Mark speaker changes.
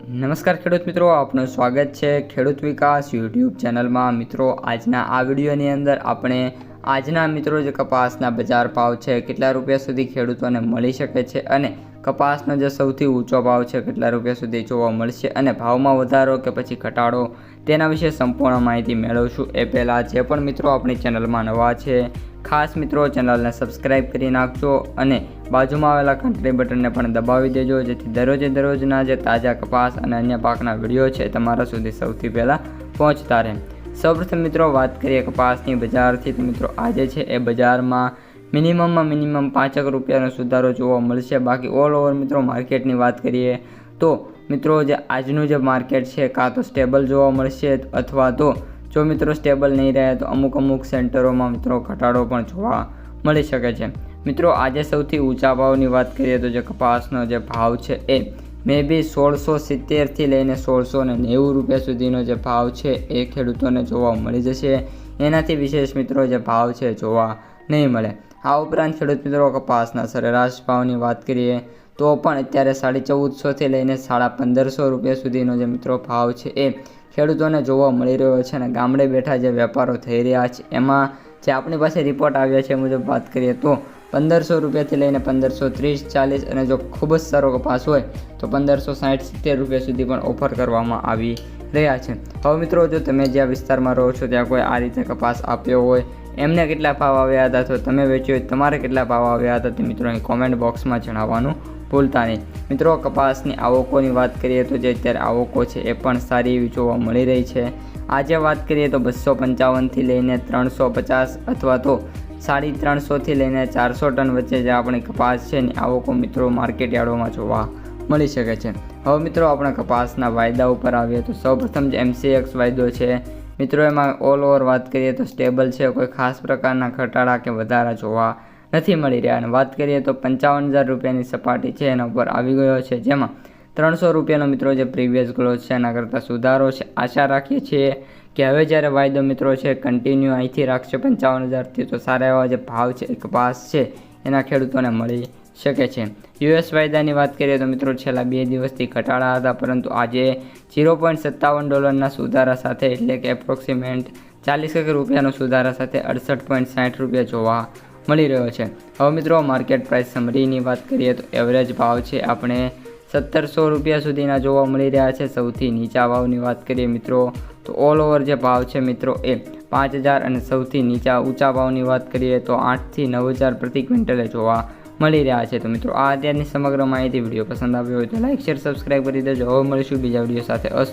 Speaker 1: નમસ્કાર ખેડૂત મિત્રો, આપનું સ્વાગત છે ખેડૂત વિકાસ યુટ્યુબ ચેનલમાં. મિત્રો, આજના આ વિડીયોની અંદર આપણે આજના મિત્રો જે કપાસના બજાર ભાવ છે, કેટલા રૂપિયા સુધી ખેડૂતોને મળી શકે છે અને કપાસનો જે સૌથી ઊંચો ભાવ છે, કેટલા રૂપિયા સુધી જોવા મળશે અને ભાવમાં વધારો કે પછી ઘટાડો તેના વિશે સંપૂર્ણ માહિતી મેળવશું. એ પહેલાં જે પણ મિત્રો આપણી ચેનલમાં નવા છે, ખાસ મિત્રો ચેનલને સબસ્ક્રાઈબ કરી નાખજો અને બાજુમાં આવેલા ઘંટડી બટનને પણ દબાવી દેજો, જેથી દરરોજે દરરોજના જે તાજા કપાસ અને અન્ય પાકના વીડિયો છે, તમારા સુધી સૌથી પહેલાં પહોંચતા રહે. સૌપ્રથમ મિત્રો, વાત કરીએ કપાસની બજારથી. તો મિત્રો, આજે છે એ બજારમાં મિનિમમમાં મિનિમમ પાંચેક રૂપિયાનો સુધારો જોવા મળશે. બાકી ઓલ ઓવર મિત્રો, માર્કેટની વાત કરીએ તો મિત્રો, જે આજનું જે માર્કેટ છે, કાં તો સ્ટેબલ જોવા મળશે અથવા તો જો મિત્રો સ્ટેબલ નહીં રહે, તો અમુક અમુક સેન્ટરોમાં મિત્રો ઘટાડો પણ જોવા મળી શકે છે. મિત્રો, આજે સૌથી ઊંચા ભાવની વાત કરીએ તો જે કપાસનો જે ભાવ છે એ મે બી સોળસો સિત્તેરથી લઈને સોળસો ને નેવું રૂપિયા સુધીનો જે ભાવ છે એ ખેડૂતોને જોવા મળી જશે. એનાથી વિશેષ મિત્રો, જે ભાવ છે જોવા નહીં મળે. આ ઉપરાંત ખેડૂત મિત્રો, કપાસના સરેરાશ ભાવની વાત કરીએ તો પણ અત્યારે સાડી ચૌદસોથી લઈને સાડા પંદરસો રૂપિયા સુધીનો જે મિત્રો ભાવ છે એ ખેડૂતોને જોવા મળી રહ્યો છે અને ગામડે બેઠા જે વેપારો થઈ રહ્યા છે, એમાં જે આપણી પાસે રિપોર્ટ આવ્યા છે એ મુજબ વાત કરીએ તો પંદરસો રૂપિયાથી લઈને પંદરસો ત્રીસ, ચાલીસ અને જો ખૂબ જ સારો કપાસ હોય, તો પંદરસો સાઠ, સિત્તેર રૂપિયા સુધી પણ ઓફર કરવામાં આવી રહ્યા છે. હવે મિત્રો, જો તમે જ્યાં વિસ્તારમાં રહો છો, ત્યાં કોઈ આ રીતે કપાસ આપ્યો હોય, એમને કેટલા ભાવ આવ્યા હતા, તો તમે વેચ્યો હોય, તમારે કેટલા ભાવ આવ્યા હતા, તે મિત્રો અહીં કોમેન્ટ બોક્સમાં જણાવવાનું ભૂલતા નહીં. મિત્રો, કપાસની આવકોની વાત કરીએ તો જે અત્યારે આવકો છે, એ પણ સારી એવી જોવા મળી રહી છે. આજે વાત કરીએ તો બસો પંચાવનથી લઈને ત્રણસો પચાસ અથવા તો સાડી ત્રણસોથી લઈને ચારસો ટન વચ્ચે જે આપણી કપાસ છે ને, આવકો મિત્રો માર્કેટ યાર્ડોમાં જોવા મળી શકે છે. હવે મિત્રો, આપણે કપાસના વાયદા ઉપર આવીએ તો સૌપ્રથમ જે એમસીએક્સ વાયદો છે, મિત્રો, એમાં ઓલ ઓવર વાત કરીએ તો સ્ટેબલ છે, કોઈ ખાસ પ્રકારના ઘટાડા કે વધારા જોવા નથી મળી રહ્યા. અને વાત કરીએ તો પંચાવન હજાર રૂપિયાની સપાટી છે, એના ઉપર આવી ગયો છે, જેમાં ત્રણસો રૂપિયાનો મિત્રો જે પ્રીવિયસ ક્લોઝ છે, એના કરતાં સુધારો છે. આશા રાખીએ છીએ કે હવે જ્યારે વાયદો મિત્રો છે કન્ટિન્યુ અહીંથી રાખશે પંચાવન હજારથી, તો સારા એવા જે ભાવ છે, એક કપાસ છે, એના ખેડૂતોને મળી શકે છે. યુએસ વાયદાની વાત કરીએ તો મિત્રો છેલ્લા બે દિવસથી ઘટાડા હતા, પરંતુ આજે ઝીરો પોઈન્ટ સત્તાવન ડોલરના સુધારા સાથે, એટલે કે એપ્રોક્સિમેન્ટ ચાલીસ એક રૂપિયાનો સુધારા સાથે અડસઠ પોઈન્ટ સાઠ રૂપિયા જોવા મળી રહ્યો છે. હવે મિત્રો માર્કેટ પ્રાઇસ સમરીની વાત કરીએ તો એવરેજ ભાવ છે, આપણે સત્તરસો રૂપિયા સુધીના જોવા મળી રહ્યા છે. સૌથી નીચા ભાવની વાત કરીએ મિત્રો, તો ઓલ ઓવર જે ભાવ છે મિત્રો એ પાંચ હજાર અને સૌથી નીચા ઊંચા ભાવની વાત કરીએ તો આઠથી નવ હજાર પ્રતિ ક્વિન્ટલે જોવા મળી રહ્યા છે. તો મિત્રો, આ અત્યારની સમગ્ર માહિતી વીડિયો પસંદ આવ્યો હોય તો લાઇક શેર સબસ્ક્રાઈબ કરી દેજો. હવે મળીશું બીજા વીડિયો સાથે. અસ્તુ